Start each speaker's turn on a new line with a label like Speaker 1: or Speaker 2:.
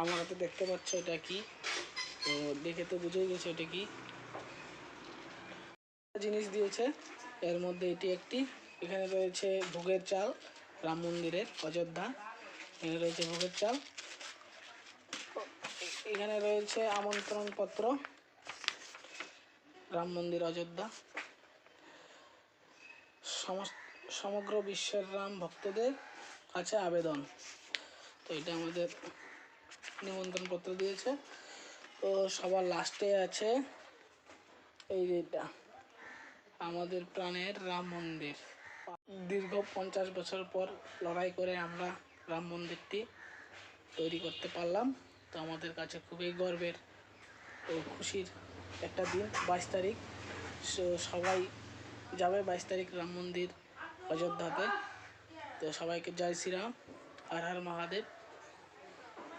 Speaker 1: আমার হাতে দেখতে পাচ্ছ এটা কি? তো দেখে তো বুঝেই গেছে এটা কি? জিনিস দিয়েছে, এর মধ্যে এটি একটি। এখানে রয়েছে ভোগের চাল, রাম মন্দিরের, অযোধ্যা। এখানে রয়েছে ভোগের চাল। এখানে রয়েছে আমন্ত্রণ পত্র রাম মন্দির, অযোধ্যা। সমগ্র বিশ্বের রাম ভক্তদের কাছে আবেদন। তো এটা আমাদের নিমন্ত্রণ পত্র দিয়েছে। তো সবার লাস্টে আছে এই যেটা আমাদের প্রাণের রাম মন্দির। দীর্ঘ পঞ্চাশ বছর পর লড়াই করে আমরা রাম মন্দিরটি তৈরি করতে পারলাম। তো আমাদের কাছে খুবই গর্বের ও খুশির একটা দিন, বাইশ তারিখ। সবাই যাবে বাইশ তারিখ রাম মন্দির অযোধ্যাতে। তো সবাইকে জয় শ্রীরাম। আর হর মহাদেব।